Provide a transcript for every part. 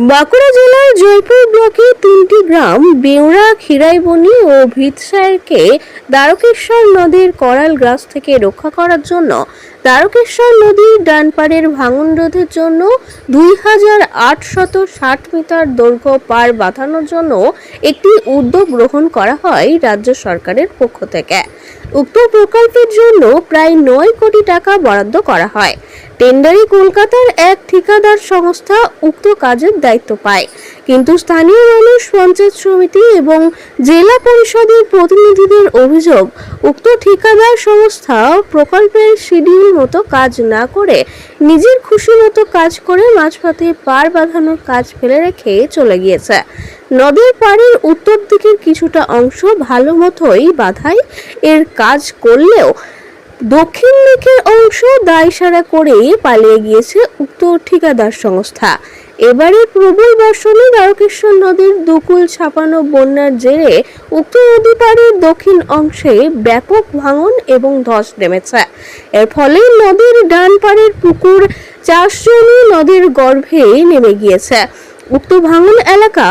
বাঁকুড়া জেলার জয়পুর ব্লকে তিনটি গ্রাম বেউরা খিরাইবনি ও ভিতসায়রকে দ্বারকেশ্বর নদীর করাল গ্রাস থেকে রক্ষা করার জন্য দ্বারকেশ্বর নদীর ডান পাড়ের ভাঙন রোধের জন্য দুই হাজার আটশত ষাট মিটার দৈর্ঘ্য পার বাঁধানোর জন্য একটি উদ্যোগ গ্রহণ করা হয় রাজ্য সরকারের পক্ষ থেকে। উক্ত প্রকল্পের জন্য প্রায় নয় কোটি টাকা বরাদ্দ করা হয়। টেন্ডারে কলকাতার এক ঠিকাদার সংস্থা উক্ত কাজের দায়িত্ব পায়। কিন্তু স্থানীয় মানুষ, পঞ্চায়েত সমিতি এবং জেলা পরিষদের প্রতিনিধিদের অভিযোগ, উক্ত ঠিকাদার সংস্থা প্রকল্পের শিডিউল মতো কাজ না করে নিজের খুশি মতো কাজ করে মাঝপথে পার বাঁধানোর কাজ ফেলে রেখে চলে গিয়েছে। নদীর পাড়ের উত্তর দিকের কিছুটা অংশ ভালো মতোই বাধাই। এর কাজ করলেও দক্ষিণ দিকের অংশ দায়সারা করেই পালিয়ে গিয়েছে উক্ত ঠিকাদার সংস্থা। এবারে প্রবল বর্ষণে দ্বারকেশ্বর নদীর দুকুল ছাপানো বন্যার জেরে উক্ত নদী পাড়ের দক্ষিণ অংশে ব্যাপক ভাঙন এবং ধস নেমেছে। এর ফলে নদীর ডান পাড়ের পুকুর চাষ নদীর গর্ভে নেমে গিয়েছে। উক্ত ভাঙন এলাকা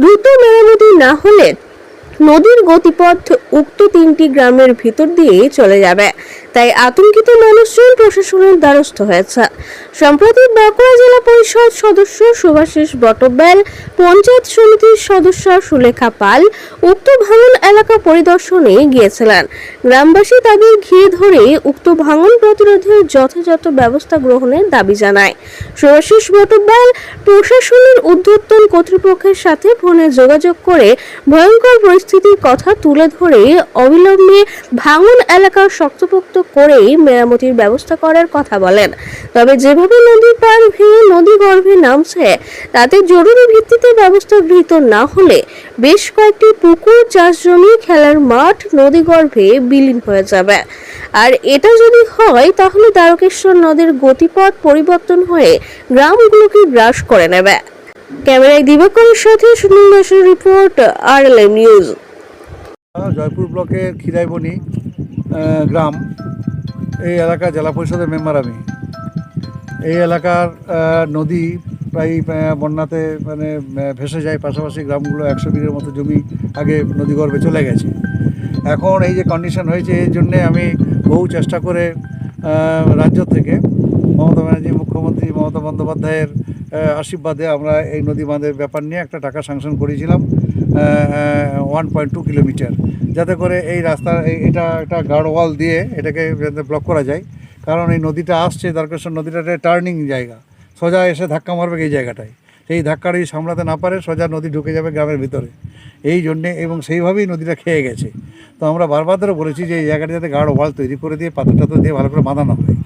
দ্রুত মেরামতি না হলে নদীর গতিপথ উক্ত তিনটি গ্রামের ভিতর দিয়ে চলে যাবে। তাই আতঙ্কিত মানুষজন প্রশাসনের দ্বারস্থ হয়েছে। সম্প্রতি বাঁকুড়া জেলা পরিষদ সদস্য সুভাষিস বটব্যাল, পঞ্চায়েত সমিতির সদস্য সুলেখা পাল, উক্ত ভাঙন এলাকা পরিদর্শনে গিয়েছিলেন। গ্রামবাসী তাদের ঘিরে ধরে উক্ত ভাঙন প্রতিরোধে যথাযথ ব্যবস্থা গ্রহণের দাবি জানায়। সুভাষিস বটব্যাল প্রশাসনের ঊর্ধ্বতন কর্তৃপক্ষের সাথে ফোনে যোগাযোগ করে ভয়ঙ্কর পরিস্থিতির কথা তুলে ধরে অবিলম্বে ভাঙন এলাকার শক্তপোক্ত করেই মেরামতির ব্যবস্থা করার কথা বলেন। তবে যেভাবে নদীর পার ভেঙে নদী গর্ভে নামছে, তাতে জরুরি ভিত্তিতে ব্যবস্থা গৃহীত না হলে বেশ কয়েকটি পুকুর, চাষ জমি, খেলার মাঠ, নদী গর্ভে বিলীন হয়ে যাবে। আর এটা যদি হয়, তাহলে দ্বারকেশ্বর নদের গতিপথ পরিবর্তন হয়ে গ্রামগুলোকে গ্রাস করে নেবে। ক্যামেরায় দিবাকরের সাথে সুনীল দাসের রিপোর্ট, আর নিউজ। জয়পুর ব্লকের খিরাইবনি গ্রাম। এই এলাকা জেলা পরিষদের মেম্বার আমি। এই এলাকার নদী প্রায় বন্যাতে মানে ভেসে যায়, পাশাপাশি গ্রামগুলো একশো বিঘের মতো জমি আগে নদীগর্ভে চলে গেছে। এখন এই যে কন্ডিশন হয়েছে, এর জন্যে আমি বহু চেষ্টা করে রাজ্য থেকে মমতা ব্যানার্জি, মুখ্যমন্ত্রী মমতা বন্দ্যোপাধ্যায়ের আশীর্বাদে আমরা এই নদী বাঁধের ব্যাপার নিয়ে একটা টাকা স্যাংশন করেছিলাম ওয়ান পয়েন্ট টু কিলোমিটার যাতে করে এই রাস্তা এটা একটা গার্ড ওয়াল দিয়ে এটাকে ব্লক করা যায়। কারণ এই নদীটা আসছে, দ্বারকেশ্বর নদীটা একটা টার্নিং জায়গা। সোজা এসে ধাক্কা মারবে এই জায়গাটায়। সেই ধাক্কাটা সামলাতে না পারে, সোজা নদী ঢুকে যাবে গ্রামের ভিতরে। এই জন্যে এবং সেইভাবেই নদীটা খেয়ে গেছে। তো আমরা বারবার ধরে বলেছি যে এই জায়গাটা যাতে গার্ড ওয়াল তৈরি করে দিয়ে পাথর টাথর দিয়ে ভালো করে বাঁধানো হয়।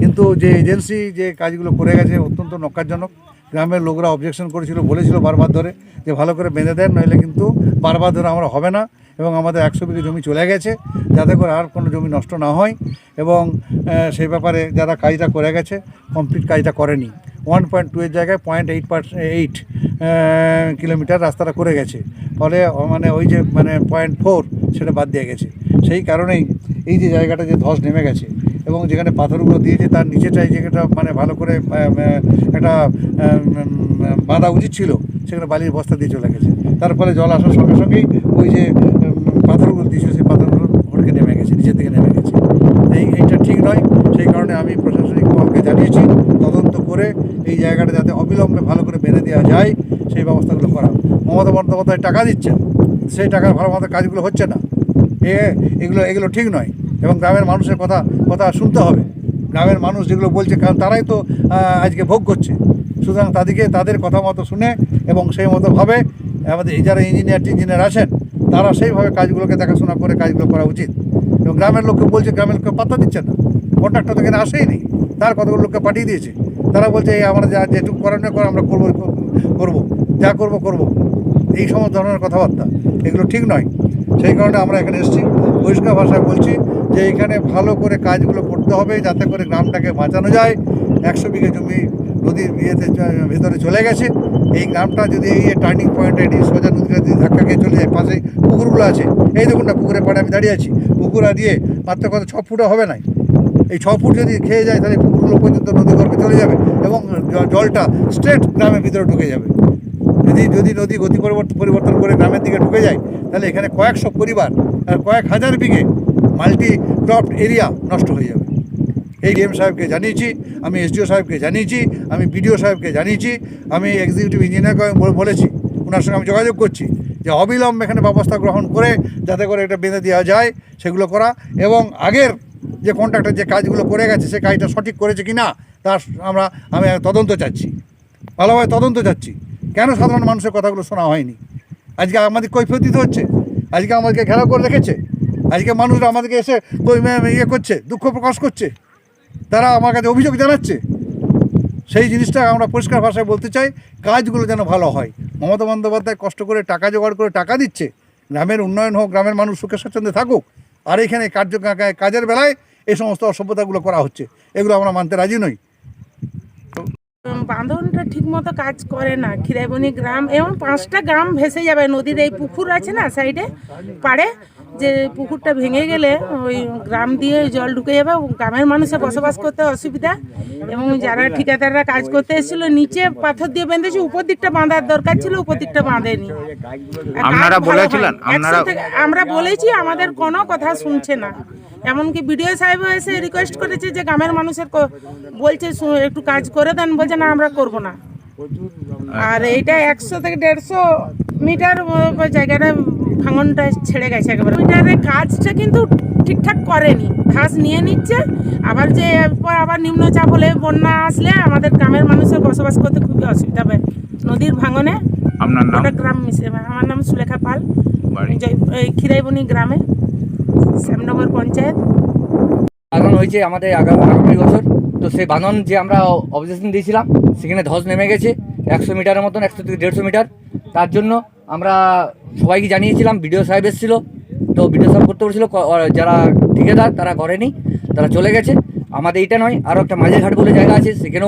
কিন্তু যে এজেন্সি যে কাজগুলো করে গেছে অত্যন্ত নক্কারজনক গ্রামের লোকরা অবজেকশন করেছিল, বলেছিল বারবার ধরে যে ভালো করে বেঁধে দেন, নইলে কিন্তু বারবার ধরে আমরা হবে না এবং আমাদের একশো বিঘে জমি চলে গেছে, যাতে করে আর কোনো জমি নষ্ট না হয় এবং সেই ব্যাপারে যারা কাজটা করে গেছে কমপ্লিট কাজটা করেনি। ওয়ান পয়েন্ট টু এর জায়গায় পয়েন্ট এইট এইট কিলোমিটার রাস্তাটা করে গেছে। ফলে মানে ওই যে মানে পয়েন্ট ফোর সেটা বাদ দিয়ে গেছে। সেই কারণেই এই যে জায়গাটা যে ধস নেমে গেছে এবং যেখানে পাথরগুলো দিয়েছে তার নিচেটাই যেটা মানে ভালো করে একটা বাঁধা উচিত ছিল, সেখানে বালির বস্তা দিয়ে চলে গেছে। তার ফলে জল আসার সঙ্গে সঙ্গেই ওই যে পাথরগুলো দিয়েছিল সেই পাথরগুলো ভটকে নেমে গেছে, নিচের দিকে নেমে গেছে। এই, এইটা ঠিক নয়, সেই কারণে আমি প্রশাসনিক মহলকে জানিয়েছি, তদন্ত করে এই জায়গাটা যাতে অবিলম্বে ভালো করে বেঁধে দেওয়া যায়, সেই ব্যবস্থাগুলো করা মমতা বন্দ্যোপাধ্যায় টাকা দিচ্ছেন, সেই টাকার ভালো মতো কাজগুলো হচ্ছে না। এ, এগুলো এগুলো ঠিক নয়। এবং গ্রামের মানুষের কথা কথা শুনতে হবে। গ্রামের মানুষ যেগুলো বলছে, কারণ তারাই তো আজকে ভোগ করছে। সুতরাং তাদেরকে, তাদের কথা মতো শুনে এবং সেই মতো ভাবে আমাদের যারা ইঞ্জিনিয়ার টিঞ্জিনিয়ার আছেন, তারা সেইভাবে কাজগুলোকে দেখাশোনা করে কাজগুলো করা উচিত। এবং গ্রামের লোককে বলছে, গ্রামের লোককে পাত্তা দিচ্ছে না। কন্ট্রাক্টর তো এখানে আসেই নেই। তার কতগুলো লোককে পাঠিয়ে দিয়েছে? তারা বলছে, এই আমরা যা, যেটুকু করানো করে আমরা করব করব। যা করব করব। এই সমস্ত ধরনের কথাবার্তা। এগুলো ঠিক নয়। সেই কারণে আমরা এখানে এসেছি। পরিষ্কার ভাষায় বলছি যে এখানে ভালো করে কাজগুলো করতে হবে, যাতে করে গ্রামটাকে বাঁচানো যায়। একশো বিঘে জমি নদীর ইয়েতে চ- ভেতরে চলে গেছে। এই গ্রামটা যদি এই টার্নিং পয়েন্টে এটি সোজা নদীটা যদি ধাক্কা খেয়ে চলে যায়, পাশে পুকুরগুলো আছে। এই দেখুন না, পুকুরের পাড়ে আমি দাঁড়িয়ে আছি। পুকুর দিয়ে মাত্র কত, ছ ফুটও হবে না এই ছ ফুট যদি খেয়ে যায়, তাহলে পুকুরগুলো পর্যন্ত নদী গর্ভে চলে যাবে এবং জলটা স্ট্রেট গ্রামের ভিতরে ঢুকে যাবে। যদি যদি নদী গতি পরিবর্তন করে গ্রামের দিকে ঢুকে যায়, তাহলে এখানে কয়েকশো পরিবার আর কয়েক হাজার বিঘে মাল্টি ক্রপ এরিয়া নষ্ট হয়ে যাবে। এই ডিএম সাহেবকে জানিয়েছি, আমি এসডিও সাহেবকে জানিয়েছি, আমি বিডিও সাহেবকে জানিয়েছি, আমি এক্সিকিউটিভ ইঞ্জিনিয়ারকে আমি বলেছি ওনার সঙ্গে আমি যোগাযোগ করছি যে অবিলম্বে এখানে ব্যবস্থা গ্রহণ করে, যাতে করে এটা বেঁধে দেওয়া যায়, সেগুলো করা এবং আগের যে কন্ট্রাক্টর যে কাজগুলো করে গেছে, সে কাজটা সঠিক করেছে কি না তার আমরা, আমি তদন্ত চাচ্ছি। ভালোভাবে তদন্ত চাচ্ছি। কেন সাধারণ মানুষের কথাগুলো শোনা হয়নি? আজকে আমাদের কৈফিয়ত দিতে হচ্ছে। আজকে আমাদেরকে ঘেরাও করে রেখেছে। আজকে মানুষরা আমাদেরকে এসে ইয়ে করছে, দুঃখ প্রকাশ করছে। তারা আমার কাছে অভিযোগ জানাচ্ছে। সেই জিনিসটা আমরা পরিষ্কার ভাষায় বলতে চাই, কাজগুলো যেন ভালো হয়। মমতা বন্দ্যোপাধ্যায় কষ্ট করে টাকা জোগাড় করে টাকা দিচ্ছে। গ্রামের উন্নয়ন হোক, গ্রামের মানুষ সুখে স্বাচ্ছন্দ্যে থাকুক, আর এখানে কার্য কাজের বেলায় এই সমস্ত অসভ্যতাগুলো করা হচ্ছে। এগুলো আমরা মানতে রাজি নই। বাঁধনটা ঠিক মতো কাজ করে না খিরাইবনি গ্রাম। এবং পাঁচটা গ্রাম ভেসে যাবে নদীর এই পুকুর আছে না সাইডে পাড়ে যে পুকুরটা ভেঙে গেলে ওই গ্রাম দিয়ে জল ঢুকে যাবে গ্রামের মানুষের বসবাস করতে অসুবিধা। এবং যারা ঠিকাদাররা কাজ করতে এসেছিল নিচে পাথর দিয়ে বেঁধেছে উপর দিকটা বাঁধার দরকার ছিল উপর দিকটা বাঁধেনি। আমরা বলেছি আমাদের কোনো কথা শুনছে না। এমনকি বিডিও সাহেব এসে রিকোয়েস্ট করেছে যে গ্রামের মানুষের বলছে একটু কাজ করে দেন। বলছে না আমরা করব না। আর এইটা একশো থেকে দেড়শো মিটার জায়গাটা ভাঙনটা ছেড়ে গেছে একেবারে। মিটারে কাজটা কিন্তু ঠিকঠাক করেনি। ঘাস নিয়ে নিচ্ছে। আবার যে এরপর আবার নিম্নচাপ হলে বন্যা আসলে আমাদের গ্রামের মানুষের বসবাস করতে খুবই অসুবিধা হবে। নদীর ভাঙনে আপনার নাম? গ্রাম মিশে। আমার নাম সুলেখা পাল। জয়- এই খিরাইবনি গ্রামে। শ্যামনগর পঞ্চায়েত। বাঁধন হয়েছে আমাদের আগামী বছর। তো সেই বাঁধন যে আমরা অবজেকশন দিয়েছিলাম, সেখানে ধস নেমে গেছে, একশো মিটারের মতন, একশো থেকে দেড়শো মিটার। তার জন্য আমরা সবাইকে জানিয়েছিলাম, বিডিও সাহেব এসেছিল। তো বিডিও সাহেব করতে আর যারা ঠিকাদার, তারা করেনি, তারা চলে গেছে। আমাদের এইটা নয় আরও একটা মাঝেরঘাট বলে জায়গা আছে, সেখানেও